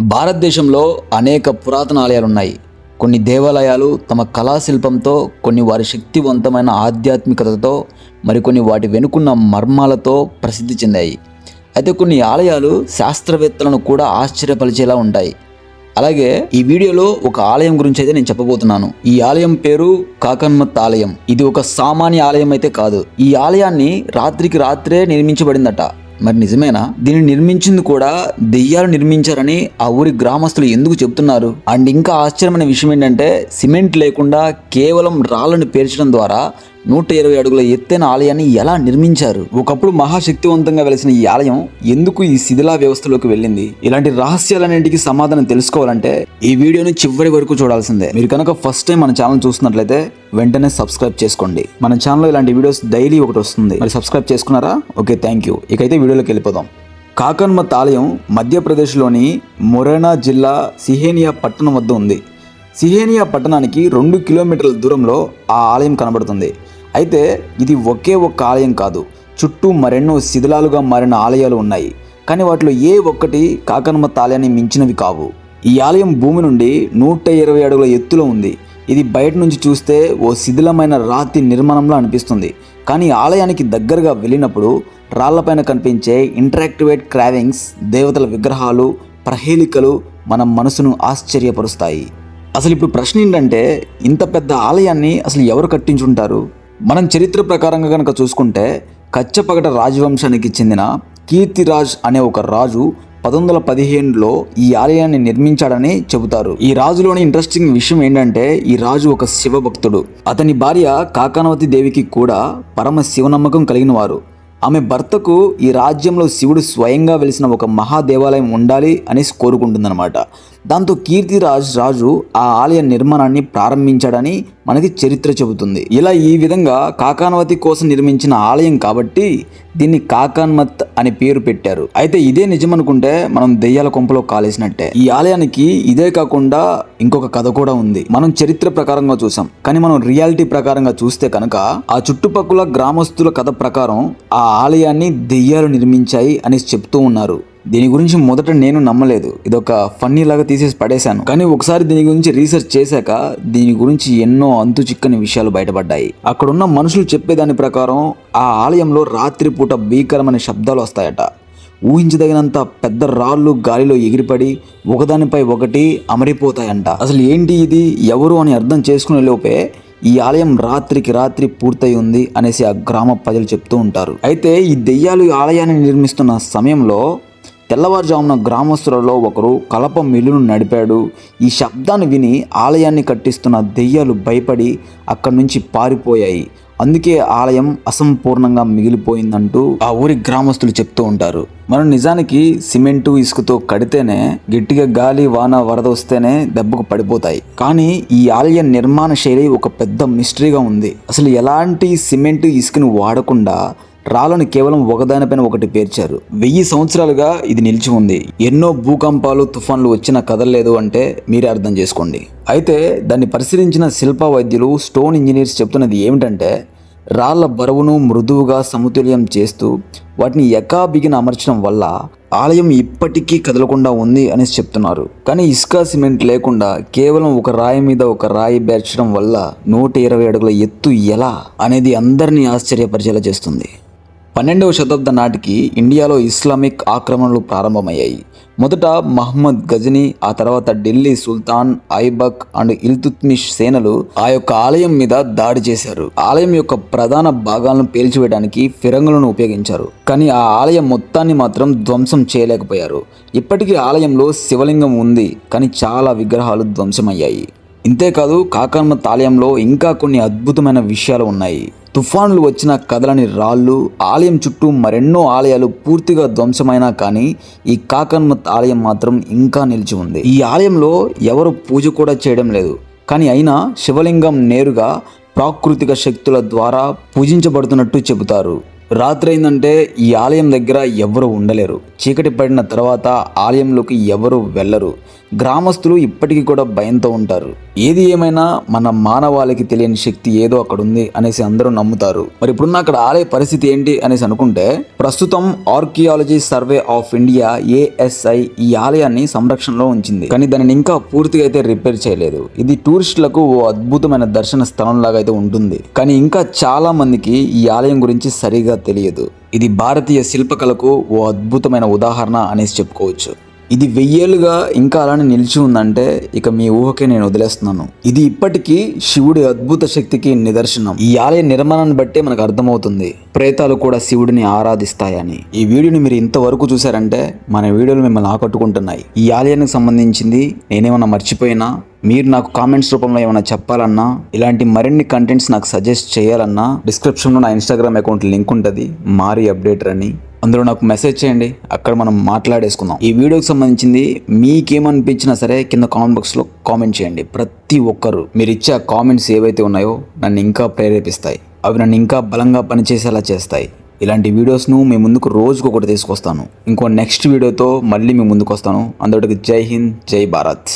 భారతదేశంలో అనేక పురాతన ఆలయాలు ఉన్నాయి కొన్ని దేవాలయాలు తమ కళాశిల్పంతో కొన్ని వారి శక్తివంతమైన ఆధ్యాత్మికతతో మరికొన్ని వాటి వెనుకున్న మర్మాలతో ప్రసిద్ధి చెందాయి. అయితే కొన్ని ఆలయాలు శాస్త్రవేత్తలను కూడా ఆశ్చర్యపరిచేలా ఉంటాయి. అలాగే ఈ వీడియోలో ఒక ఆలయం గురించి అయితే నేను చెప్పబోతున్నాను. ఈ ఆలయం పేరు కాకన్మత్ ఆలయం. ఇది ఒక సామాన్య ఆలయం అయితే కాదు. ఈ ఆలయాన్ని రాత్రికి రాత్రే నిర్మించబడిందట. మరి నిజమేనా? దీన్ని నిర్మించింది కూడా దెయ్యాలు నిర్మించారని ఆ ఊరి గ్రామస్తులు ఎందుకు చెప్తున్నారు? అండ్ ఇంకా ఆశ్చర్యమైన విషయం ఏంటంటే సిమెంట్ లేకుండా కేవలం రాళ్ళను పేర్చడం ద్వారా నూట ఇరవై అడుగుల ఎత్తైన ఆలయాన్ని ఎలా నిర్మించారు? ఒకప్పుడు మహాశక్తివంతంగా వెలిసిన ఈ ఆలయం ఎందుకు ఈ శిథిలా వ్యవస్థలోకి వెళ్ళింది? ఇలాంటి రహస్యాలన్నింటికి సమాధానం తెలుసుకోవాలంటే ఈ వీడియోని చివరి వరకు చూడాల్సిందే. మీరు కనుక ఫస్ట్ టైం మన ఛానల్ చూస్తున్నట్లయితే వెంటనే సబ్స్క్రైబ్ చేసుకోండి. మన ఛానల్లో ఇలాంటి వీడియోస్ డైలీ ఒకటి వస్తుంది. మరి సబ్స్క్రైబ్ చేసుకున్నారా? ఓకే థ్యాంక్ యూ ఇకైతే వీడియోలోకి వెళ్ళిపోదాం. కాకన్మత్ ఆలయం మధ్యప్రదేశ్లోని మొరేనా జిల్లా సిహేనియా పట్టణం వద్ద ఉంది. సిహేనియా పట్టణానికి రెండు కిలోమీటర్ల దూరంలో ఆ ఆలయం కనబడుతుంది. అయితే ఇది ఒకే ఒక్క ఆలయం కాదు చుట్టూ మరెన్నో శిథిలాలుగా మారిన ఆలయాలు ఉన్నాయి. కానీ వాటిలో ఏ ఒక్కటి కాకన్మత్ ఆలయాన్ని మించినవి కావు. ఈ ఆలయం భూమి నుండి నూట ఇరవై అడుగుల ఎత్తులో ఉంది. ఇది బయట నుంచి చూస్తే ఓ శిథిలమైన రాతి నిర్మాణంలో అనిపిస్తుంది. కానీ ఆలయానికి దగ్గరగా వెళ్ళినప్పుడు రాళ్ళపైన కనిపించే ఇంటరాక్టివేట్ క్రావింగ్స్ దేవతల విగ్రహాలు ప్రహేళికలు మన మనసును ఆశ్చర్యపరుస్తాయి. అసలు ఇప్పుడు ప్రశ్న ఏంటంటే ఇంత పెద్ద ఆలయాన్ని అసలు ఎవరు కట్టించుంటారు? మనం చరిత్ర ప్రకారంగా కనుక చూసుకుంటే కచ్చపగట రాజవంశానికి చెందిన కీర్తిరాజ్ అనే ఒక రాజు పంతొమ్మిది వందల పదిహేనులో ఈ ఆలయాన్ని నిర్మించాడని చెబుతారు. ఈ రాజులోని ఇంట్రెస్టింగ్ విషయం ఏంటంటే ఈ రాజు ఒక శివభక్తుడు. అతని భార్య కాకానవతి దేవికి కూడా పరమ శివనమ్మకం కలిగిన వారు ఆమె భర్తకు ఈ రాజ్యంలో శివుడు స్వయంగా వెలిసిన ఒక మహాదేవాలయం ఉండాలి అనేసి కోరుకుంటుందన్నమాట. దాంతో కీర్తిరాజ్ రాజు ఆ ఆలయ నిర్మాణాన్ని ప్రారంభించాడని మనకి చరిత్ర చెబుతుంది. ఇలా ఈ విధంగా కాకానవతి కోసం నిర్మించిన ఆలయం కాబట్టి దీన్ని కాకాన్మత్ అని పేరు పెట్టారు. అయితే ఇదే నిజం అనుకుంటే మనం దెయ్యాల కొంపలో కాలేసినట్టే. ఈ ఆలయానికి ఇదే కాకుండా ఇంకొక కథ కూడా ఉంది. మనం చరిత్ర ప్రకారంగా చూసాం. కానీ మనం రియాలిటీ ప్రకారంగా చూస్తే కనుక ఆ చుట్టుపక్కల గ్రామస్తుల కథ ప్రకారం ఆ ఆలయాన్ని దెయ్యాలు నిర్మించాయి అనేసి చెప్తూ ఉన్నారు. దీని గురించి మొదట నేను నమ్మలేదు. ఇదొక ఫన్నీ లాగా తీసేసి పడేశాను. కానీ ఒకసారి దీని గురించి రీసెర్చ్ చేశాక దీని గురించి ఎన్నో అంతు చిక్కని విషయాలు బయటపడ్డాయి. అక్కడున్న మనుషులు చెప్పేదాని ప్రకారం ఆ ఆలయంలో రాత్రిపూట భీకరమైన శబ్దాలు వస్తాయట. ఊహించదగినంత పెద్ద రాళ్ళు గాలిలో ఎగిరిపడి ఒకదానిపై ఒకటి అమరిపోతాయంట. అసలు ఏంటి ఇది? ఎవరు అని అర్థం చేసుకునే లోపే ఈ ఆలయం రాత్రికి రాత్రి పూర్తయి ఉంది అనేసి ఆ గ్రామ ప్రజలు చెప్తూ ఉంటారు. అయితే ఈ దెయ్యాలు ఈ ఆలయాన్ని నిర్మిస్తున్న సమయంలో తెల్లవారుజామున గ్రామస్తులలో ఒకరు కలప మిల్లును నడిపాడు. ఈ శబ్దాన్ని విని ఆలయాన్ని కట్టిస్తున్న దెయ్యాలు భయపడి అక్కడి నుంచి పారిపోయాయి. అందుకే ఆలయం అసంపూర్ణంగా మిగిలిపోయిందంటూ ఆ ఊరి గ్రామస్తులు చెప్తూ ఉంటారు. మనం నిజానికి సిమెంటు ఇసుకతో కడితేనే గట్టిగా గాలి వాన వరద వస్తేనే దెబ్బకు పడిపోతాయి. కానీ ఈ ఆలయ నిర్మాణ శైలి ఒక పెద్ద మిస్టరీగా ఉంది. అసలు ఎలాంటి సిమెంటు ఇసుకను వాడకుండా రాళ్ళను కేవలం ఒకదానిపైన ఒకటి పేర్చారు. వెయ్యి సంవత్సరాలుగా ఇది నిలిచి ఉంది. ఎన్నో భూకంపాలు తుఫాన్లు వచ్చినా కదలలేదు అంటే మీరే అర్థం చేసుకోండి. అయితే దాన్ని పరిశీలించిన శిల్ప వైద్యులు స్టోన్ ఇంజనీర్స్ చెప్తున్నది ఏమిటంటే రాళ్ళ బరువును మృదువుగా సమతుల్యం చేస్తూ వాటిని ఎకాబిగిన అమర్చడం వల్ల ఆలయం ఇప్పటికీ కదలకుండా ఉంది అనేసి చెప్తున్నారు. కానీ ఇసుక సిమెంట్ లేకుండా కేవలం ఒక రాయి మీద ఒక రాయి బేర్చడం వల్ల నూట ఇరవై అడుగుల ఎత్తు ఎలా అనేది అందరినీ ఆశ్చర్యపరిచేలా చేస్తుంది. పన్నెండవ శతాబ్దం నాటికి ఇండియాలో ఇస్లామిక్ ఆక్రమణలు ప్రారంభమయ్యాయి. మొదట మహమ్మద్ గజనీ ఆ తర్వాత ఢిల్లీ సుల్తాన్ ఐబక్ అండ్ ఇల్తుత్మిష్ సేనలు ఆ యొక్క ఆలయం మీద దాడి చేశారు. ఆలయం యొక్క ప్రధాన భాగాలను పేల్చివేయడానికి ఫిరంగులను ఉపయోగించారు. కానీ ఆ ఆలయం మొత్తాన్ని మాత్రం ధ్వంసం చేయలేకపోయారు. ఇప్పటికీ ఆలయంలో శివలింగం ఉంది కానీ చాలా విగ్రహాలు ధ్వంసమయ్యాయి. ఇంతేకాదు కాకర్మత్ ఆలయంలో ఇంకా కొన్ని అద్భుతమైన విషయాలు ఉన్నాయి. తుఫాన్లు వచ్చిన కదలని రాళ్ళు ఆలయం చుట్టూ మరెన్నో ఆలయాలు పూర్తిగా ధ్వంసమైనా కానీ ఈ కాకన్మత్ ఆలయం మాత్రం ఇంకా నిలిచి ఉంది. ఈ ఆలయంలో ఎవరు పూజ కూడా చేయడం లేదు. కానీ అయినా శివలింగం నేరుగా ప్రాకృతిక శక్తుల ద్వారా పూజించబడుతున్నట్టు చెబుతారు. రాత్రి అయిందంటే ఈ ఆలయం దగ్గర ఎవరు ఉండలేరు. చీకటి పడిన తర్వాత ఆలయంలోకి ఎవరు వెళ్ళరు. గ్రామస్తులు ఇప్పటికీ కూడా భయంతో ఉంటారు. ఏది ఏమైనా మన మానవాళికి తెలియని శక్తి ఏదో అక్కడ ఉంది అనేసి అందరూ నమ్ముతారు. మరి ఇప్పుడున్న అక్కడ ఆలయ పరిస్థితి ఏంటి అనేసి అనుకుంటే ప్రస్తుతం archaeology survey of India ASI ఈ ఆలయాన్ని సంరక్షణలో ఉంచింది. కానీ దానిని ఇంకా పూర్తిగా అయితే రిపేర్ చేయలేదు. ఇది టూరిస్టులకు ఓ అద్భుతమైన దర్శన స్థలం లాగా అయితే ఉంటుంది. కానీ ఇంకా చాలా మందికి ఈ ఆలయం గురించి సరిగా తెలియదు. ఇది భారతీయ శిల్పకళకు ఓ అద్భుతమైన ఉదాహరణ అనేసి చెప్పుకోవచ్చు. ఇది వెయ్యేళ్ళుగా ఇంకా అలానే నిలిచి ఉందంటే ఇక మీ ఊహకే నేను వదిలేస్తున్నాను. ఇది ఇప్పటికీ శివుడి అద్భుత శక్తికి నిదర్శనం. ఈ ఆలయ నిర్మాణాన్ని బట్టే మనకు అర్థమవుతుంది. ప్రేతాలు కూడా శివుడిని ఆరాధిస్తాయని. ఈ వీడియోని మీరు ఇంతవరకు చూసారంటే మన వీడియోలు మిమ్మల్ని ఆకట్టుకుంటున్నాయి. ఈ ఆలయానికి సంబంధించింది నేనేమన్నా మర్చిపోయినా మీరు నాకు కామెంట్స్ రూపంలో ఏమైనా చెప్పాలన్నా ఇలాంటి మరిన్ని కంటెంట్స్ నాకు సజెస్ట్ చేయాలన్నా డిస్క్రిప్షన్లో నా ఇన్స్టాగ్రామ్ అకౌంట్ లింక్ ఉంటుంది మారి అప్డేటర్ అని అందులో నాకు మెసేజ్ చేయండి అక్కడ మనం మాట్లాడేసుకుందాం. ఈ వీడియోకి సంబంధించింది మీకేమనిపించినా సరే కింద కామెంట్ బాక్స్లో కామెంట్ చేయండి. ప్రతి ఒక్కరు మీరు ఇచ్చే కామెంట్స్ ఏవైతే ఉన్నాయో నన్ను ఇంకా ప్రేరేపిస్తాయి. అవి నన్ను ఇంకా బలంగా పనిచేసేలా చేస్తాయి. ఇలాంటి వీడియోస్ను మీ ముందుకు రోజుకు ఒకటి తీసుకొస్తాను. ఇంకో నెక్స్ట్ వీడియోతో మళ్ళీ మీ ముందుకు వస్తాను. అందరికి జై హింద్ జై భారత్.